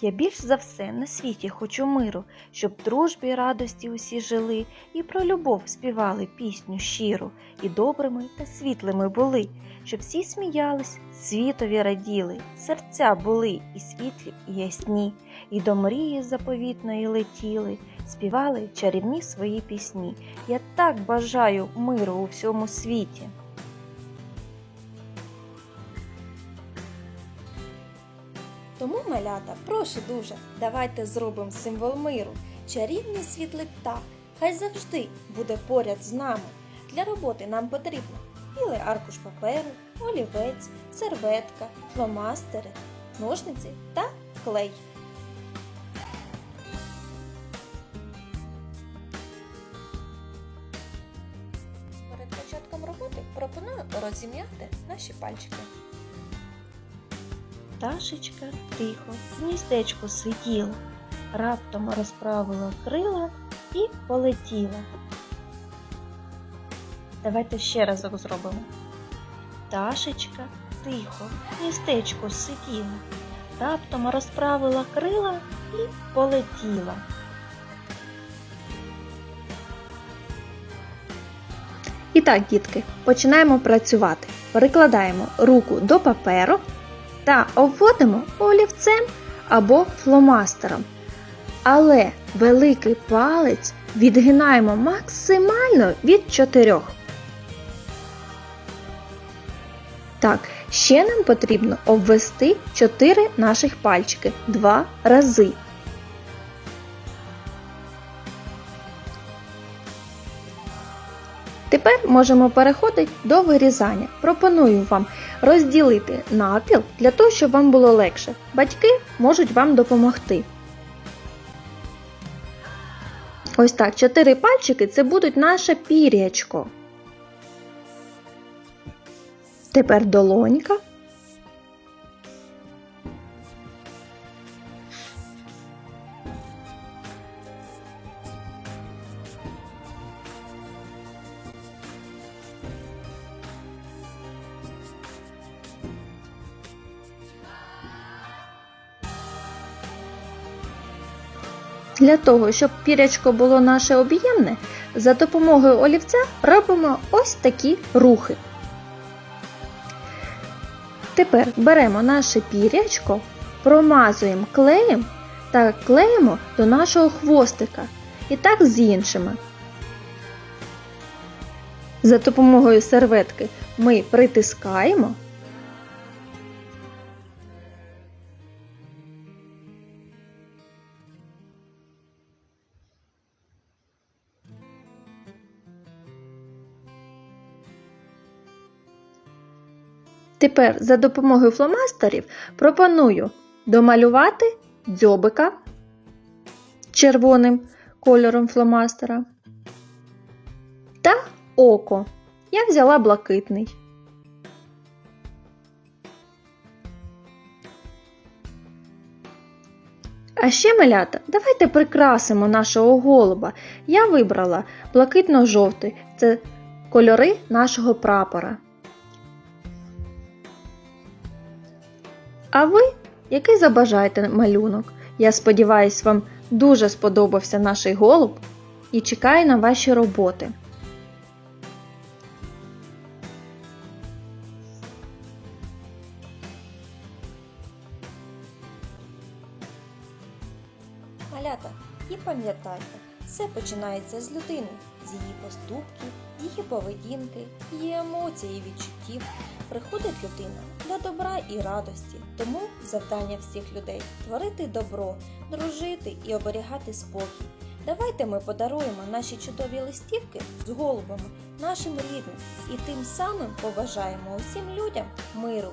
Я більш за все на світі хочу миру, щоб в дружбі радості усі жили, і про любов співали пісню щиру, і добрими та світлими були, щоб всі сміялись, світові раділи, серця були і світлі, і ясні, і до мрії заповітної летіли, співали чарівні свої пісні. Я так бажаю миру у всьому світі. Тому, малята, прошу дуже, давайте зробимо символ миру. Чарівний світлий птах, хай завжди буде поряд з нами. Для роботи нам потрібно білий аркуш паперу, олівець, серветка, фломастери, ножниці та клей. Перед початком роботи пропоную розім'яти наші пальчики. Пташечка тихо в гніздечку сиділа, раптом розправила крила і полетіла. Давайте ще разок зробимо. Пташечка тихо в гніздечку сиділа, раптом розправила крила і полетіла. І так, дітки, починаємо працювати. Перекладаємо руку до паперу та обводимо олівцем або фломастером. Але великий палець відгинаємо максимально від чотирьох. Так, ще нам потрібно обвести 4 наших пальчики два рази. Тепер можемо переходити до вирізання. Пропоную вам розділити напіл для того, щоб вам було легше. Батьки можуть вам допомогти. Ось так, чотири пальчики це будуть наше пір'ячко. Тепер долонька. Для того, щоб пірячко було наше об'ємне, за допомогою олівця робимо ось такі рухи. Тепер беремо наше пірячко, промазуємо клеєм та клеїмо до нашого хвостика. І так з іншими. За допомогою серветки ми притискаємо. Тепер за допомогою фломастерів пропоную домалювати дзьобика червоним кольором фломастера та око. Я взяла блакитний. А ще малята, давайте прикрасимо нашого голуба. Я вибрала блакитно-жовтий це кольори нашого прапора. А ви, який забажаєте малюнок? Я сподіваюсь, вам дуже сподобався наш голуб і чекаю на ваші роботи. Малята, і пам'ятайте, все починається з людини, з її поступків, її поведінки, її емоцій і відчуттів. Приходить людина для добра і радості, тому завдання всіх людей творити добро, дружити і оберігати спокій. Давайте ми подаруємо наші чудові листівки з голубами нашим рідним і тим самим побажаємо усім людям миру,